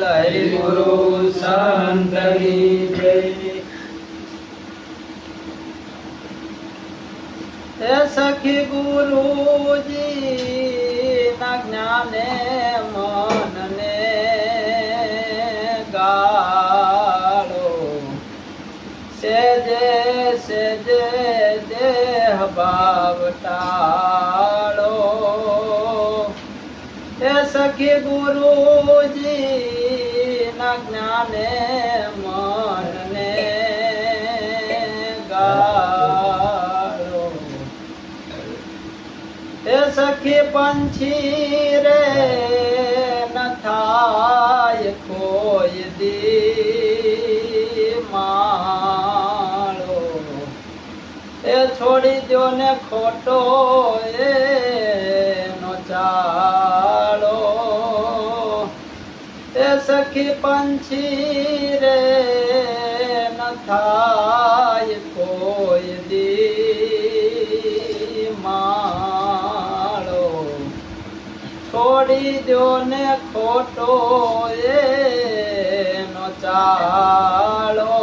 લય ગુરુ સંતની જય એ સખી ગુરુજી ના જ્ઞાને મનને ગાળો. સેજે સેજે દેહ બાવટાળો એ સખી ગુરુજી જ્ઞાને મનને ગાળો એ સખી પંછી રે ન થાય કોઈ દી માળો એ છોડી દો ને ખોટો એ સખી પંછી રે ન થાય કોઈ દી માળો. છોડી દો ને ખોટો એ નો ચાળો.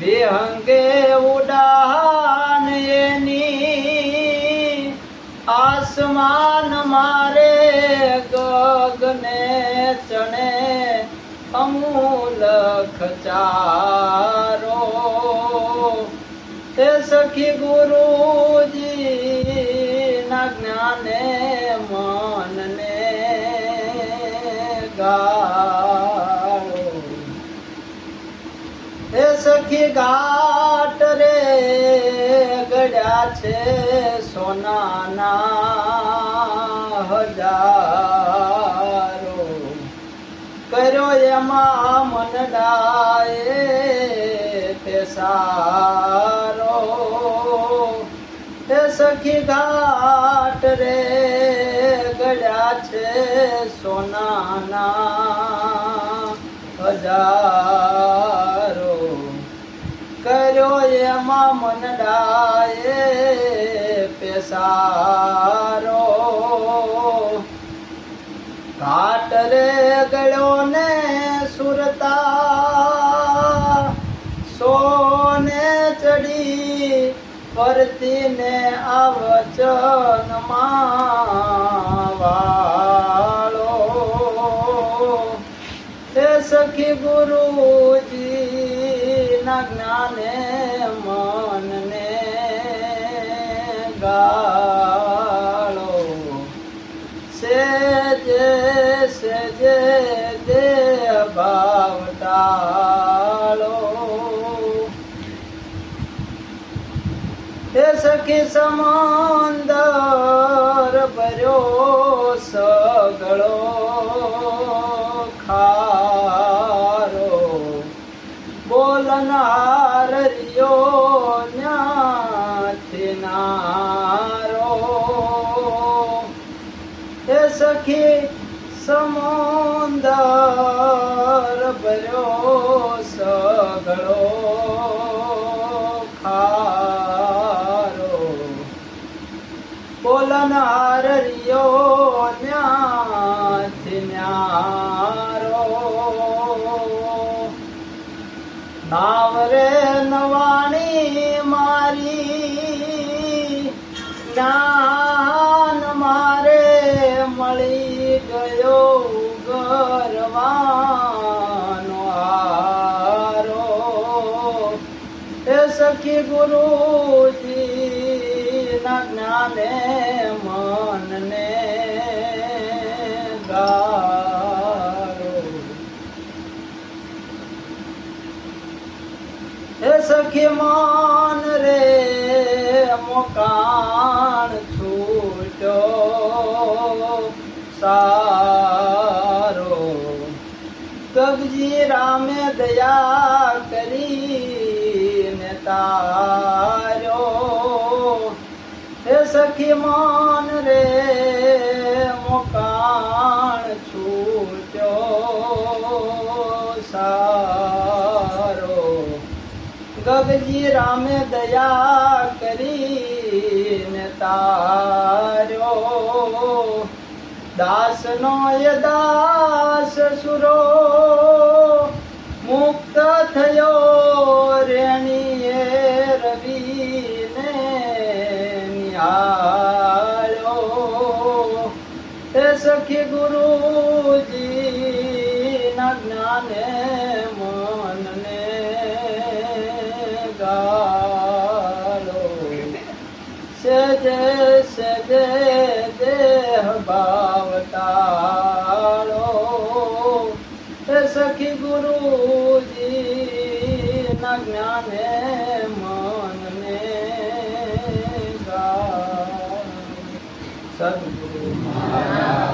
વિહંગે ગગને ચણે અમૂલખ ચારો તે સખી ગુરુજી ના જ્ઞાને મનને ગાળો. તે સખી ગાટ રે ગળ્યા છે સોનાના હજારો. એમાં મનડાએ પેસારો હે સખી ઘાટ રે ગળ્યા છે સોનાના હજારો. કર્યો એમાં મનડાએ પેસારો ઘાટ ચડી પરતી ને આવચન વાળો હે સખી ગુરુજી ના જ્ઞાને મનને ગાળો. સેજે સેજે દેહ સખી સમંદર ભર્યો સગળો ખારો. બોલનાર રિયો નારો. હે સખી સમુંદર ભર્યો સગળો. જ્ઞાન મારે મળી ગયો ગરવાનો આરો એ સખી ગુરુજી ના જ્ઞાને મનને ગારો એ સખી માન રે મોકાણ છૂટ્યો સારો. કગજી રામે દયા કરીને તાર્યો હે સખી માન રે મોકાણ છૂટ્યો સારો. કબજી રામે દયા કરીને તાર્યો. દાસનો ય દાસ સુરો મુક્ત થયો રેણીએ રવિને નિહાળ્યો. એ સખી ગુરુજી ના જ્ઞાને સજે સજે દેહ ભાવ ટાળો હે સખી ગુરુજી ના જ્ઞાને મનને સદગુરુ મહારાજ